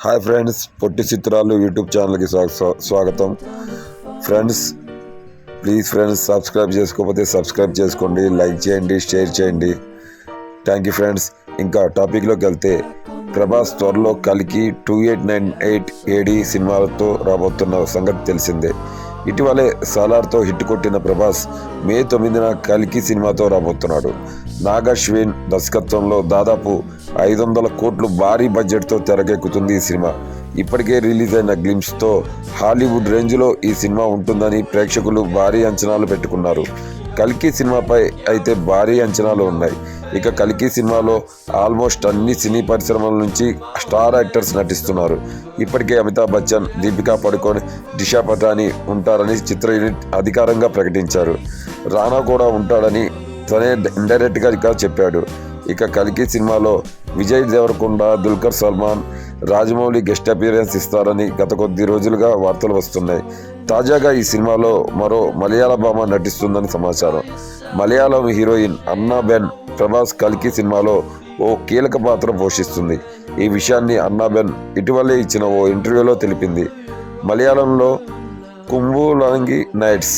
Hi friends పొట్టి చిత్రాలు YouTube ఛానల్కి స్వా- స్వాగతం. ఫ్రెండ్స్ ప్లీజ్ ఫ్రెండ్స్ సబ్స్క్రైబ్ చేసుకోకపోతే సబ్స్క్రైబ్ చేసుకోండి లైక్ చేయండి షేర్ చేయండి. థ్యాంక్ యూ ఫ్రెండ్స్ ఇంకా టాపిక్లోకి వెళ్తే ప్రభాస్ త్వరలో కలికి two eight nine eight AD సినిమాలతో రాబోతున్న సంగతి తెలిసిందే. ఇటీవలే సాలార్తో హిట్ కొట్టిన ప్రభాస్ మే తొమ్మిదిన కలికి సినిమాతో రాబోతున్నాడు. నాగశ్వేన్ దర్శకత్వంలో దాదాపు ఐదు వందల కోట్లు భారీ బడ్జెట్తో తెరకెక్కుతుంది ఈ సినిమా. ఇప్పటికే రిలీజ్ అయిన గ్లిమ్స్తో హాలీవుడ్ రేంజ్లో ఈ సినిమా ఉంటుందని ప్రేక్షకులు భారీ అంచనాలు పెట్టుకున్నారు. కల్కి సినిమాపై అయితే భారీ అంచనాలు ఉన్నాయి. ఇక కల్కి సినిమాలో ఆల్మోస్ట్ అన్ని సినీ పరిశ్రమల నుంచి స్టార్ యాక్టర్స్ నటిస్తున్నారు. ఇప్పటికే అమితాబ్ బచ్చన్ దీపికా పడుకోన్ దిశా పటాని ఉంటారని చిత్ర యూనిట్ అధికారంగా ప్రకటించారు. రానా కూడా ఉంటాడని తనే ఇండైరెక్ట్గా చెప్పాడు. ఇక కల్కి సినిమాలో విజయ్ దేవరకొండ దుల్కర్ సల్మాన్ రాజమౌళి గెస్ట్ అపీరెన్స్ ఇస్తారని గత కొద్ది రోజులుగా వార్తలు వస్తున్నాయి. తాజాగా ఈ సినిమాలో మరో మలయాళ భామ నటిస్తుందని సమాచారం. మలయాళం హీరోయిన్ అన్నాబెన్ ప్రభాస్ కల్కి సినిమాలో ఓ కీలక పాత్ర పోషిస్తుంది. ఈ విషయాన్ని అన్నాబెన్ ఇటీవలే ఇచ్చిన ఓ ఇంటర్వ్యూలో తెలిపింది. మలయాళంలో కుంభులాంగి నైట్స్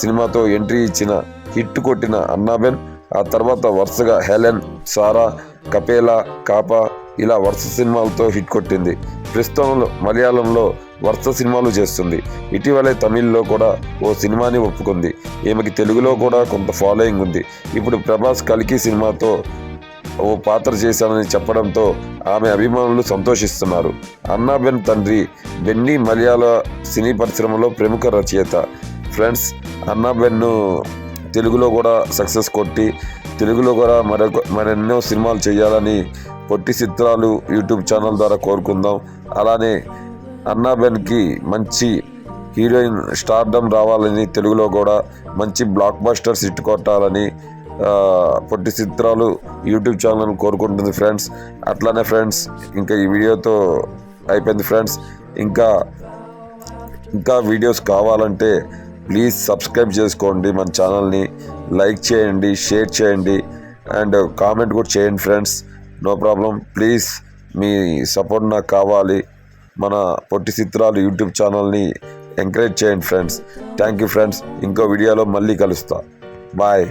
సినిమాతో ఎంట్రీ ఇచ్చిన హిట్ కొట్టిన అన్నాబెన్ ఆ తర్వాత వరుసగా హెలెన్ సారా కపేలా కాపా ఇలా వరుస సినిమాలతో హిట్ కొట్టింది. ప్రస్తుతం మలయాళంలో వరుస సినిమాలు చేస్తుంది. ఇటీవలే తమిళ్ళో కూడా ఓ సినిమాని ఒప్పుకుంది. ఈమెకి తెలుగులో కూడా కొంత ఫాలోయింగ్ ఉంది. ఇప్పుడు ప్రభాస్ కల్కి సినిమాతో ఓ పాత్ర చేశానని చెప్పడంతో ఆమె అభిమానులు సంతోషిస్తున్నారు. అన్నాబెన్ తండ్రి బెన్నీ మలయాళ సినీ పరిశ్రమలో ప్రముఖ రచయిత. ఫ్రెండ్స్ అన్నాబెన్ను తెలుగులో కూడా సక్సెస్ కొట్టి తెలుగులో కూడా మరొక మరెన్నో సినిమాలు చేయాలని పొట్టి చిత్రాలు యూట్యూబ్ ఛానల్ ద్వారా కోరుకుందాం. అలానే అన్నాబెన్కి మంచి హీరోయిన్ స్టార్డమ్ రావాలని తెలుగులో కూడా మంచి బ్లాక్ బస్టర్స్ హిట్ కొట్టాలని పొట్టి చిత్రాలు యూట్యూబ్ ఛానల్ కోరుకుంటుంది ఫ్రెండ్స్. అట్లానే ఫ్రెండ్స్ ఇంకా ఈ వీడియోతో అయిపోయింది ఫ్రెండ్స్. ఇంకా ఇంకా వీడియోస్ కావాలంటే ప్లీజ్ సబ్స్క్రైబ్ చేసుకోండి మన ఛానల్ని. లైక్ చేయండి షేర్ చేయండి. అండ్ కామెంట్ కూడా చేయండి ఫ్రెండ్స్. No problem. ప్లీజ్ మీ సపోర్ట్ నాకు కావాలి. మన పొట్టి చిత్రాలు యూట్యూబ్ ఛానల్ని ఎంకరేజ్ చేయండి ఫ్రెండ్స్. Thank you friends. ఇంకో వీడియోలో మళ్ళీ కలుస్తా. బాయ్.